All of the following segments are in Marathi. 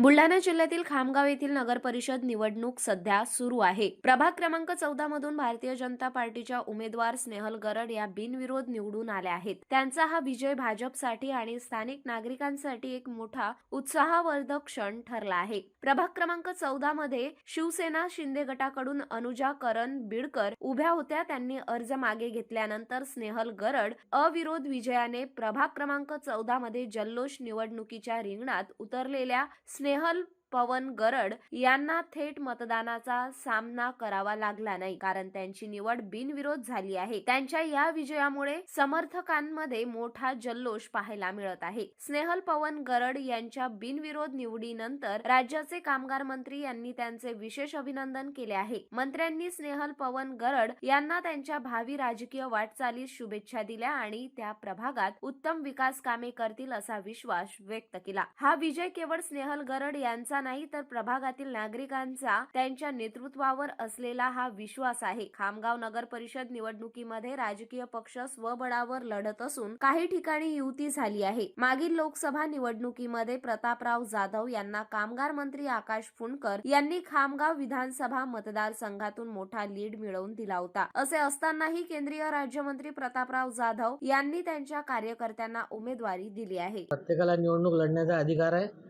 बुलढाणा जिल्ह्यातील खामगाव येथील नगर परिषद निवडणूक सध्या सुरू आहे. प्रभाग क्रमांक चौदा मधून भारतीय जनता पार्टीच्या उमेदवार स्नेहल गरड या बिनविरोध निवडून आल्या आहेत. त्यांचा हा विजय भाजपसाठी आणि स्थानिक नागरिकांसाठी एक मोठा उत्साहवर्धक क्षण ठरला आहे. प्रभाग क्रमांक चौदा मध्ये शिवसेना शिंदे गटाकडून अनुजा करण बिडकर उभ्या होत्या. त्यांनी अर्ज मागे घेतल्यानंतर स्नेहल गरड अविरोध विजयाने प्रभाग क्रमांक चौदा मध्ये जल्लोष निवडणुकीच्या रिंगणात उतरलेल्या स्ने स्नेहल पवन गरड यांना थेट मतदानाचा सामना करावा लागला नाही कारण त्यांची निवड बिनविरोध झाली आहे. त्यांच्या या विजयामुळे समर्थकांमध्ये मोठा जल्लोष पाहायला मिळत आहे. स्नेहल पवन गरड यांच्या बिनविरोध निवडीनंतर राज्याचे कामगार मंत्री यांनी त्यांचे विशेष अभिनंदन केले आहे. मंत्र्यांनी स्नेहल पवन गरड यांना त्यांच्या भावी राजकीय वाटचालीस शुभेच्छा दिल्या आणि त्या प्रभागात उत्तम विकास कामे करतील असा विश्वास व्यक्त केला. हा विजय केवळ स्नेहल गरड यांचा नाही तर प्रभागातील नागरिकांचा त्यांच्या नेतृत्वावर असलेला हा विश्वास आहे. खामगाव नगर परिषद निवडणुकीमध्ये राजकीय पक्ष स्वबळावर लढत असून काही ठिकाणी युती झाली आहे. मागील लोकसभा निवडणुकीमध्ये प्रतापराव जाधव यांना कामगार मंत्री आकाश फुंडकर यांनी खामगाव विधानसभा मतदारसंघातून मोठा लीड मिळवून दिला होता. असे असतानाही केंद्रीय राज्यमंत्री प्रतापराव जाधव यांनी त्यांच्या कार्यकर्त्यांना उमेदवारी दिली आहे. प्रत्येकाला निवडणूक लढण्याचा अधिकार आहे.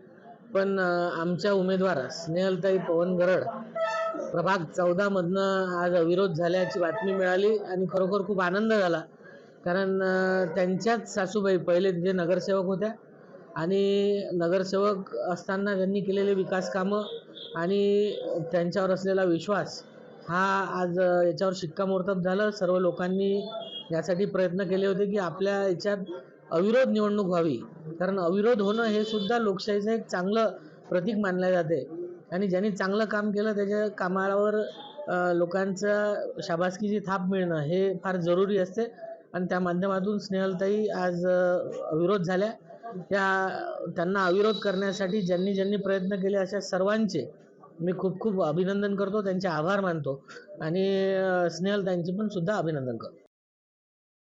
पण आमच्या उमेदवार स्नेहलताई पवन गरड प्रभाग चौदामधनं आज अविरोध झाल्याची बातमी मिळाली आणि खरोखर खूप आनंद झाला. कारण त्यांच्याच सासूबाई पहिले जे नगरसेवक होत्या आणि नगरसेवक असताना त्यांनी केलेले विकास कामं आणि त्यांच्यावर असलेला विश्वास हा आज याच्यावर शिक्कामोर्तब झालं. सर्व लोकांनी यासाठी प्रयत्न केले होते की आपल्या याच्यात अविरोध निवडणूक व्हावी. कारण अविरोध होणं हे सुद्धा लोकशाहीचं एक चांगलं प्रतीक मानलं जाते. आणि ज्यांनी चांगलं काम केलं त्याच्या कामावर लोकांचा लोकांचं शाबासकीची थाप मिळणं हे फार जरुरी असते. आणि त्या माध्यमातून स्नेहलताई आज अविरोध झाल्या. त्या त्यांना अविरोध करण्यासाठी ज्यांनी ज्यांनी प्रयत्न केले अशा सर्वांचे मी खूप खूप अभिनंदन करतो. त्यांचे आभार मानतो. आणि अ, स्नेहलताईंचे पण सुद्धा अभिनंदन करतो.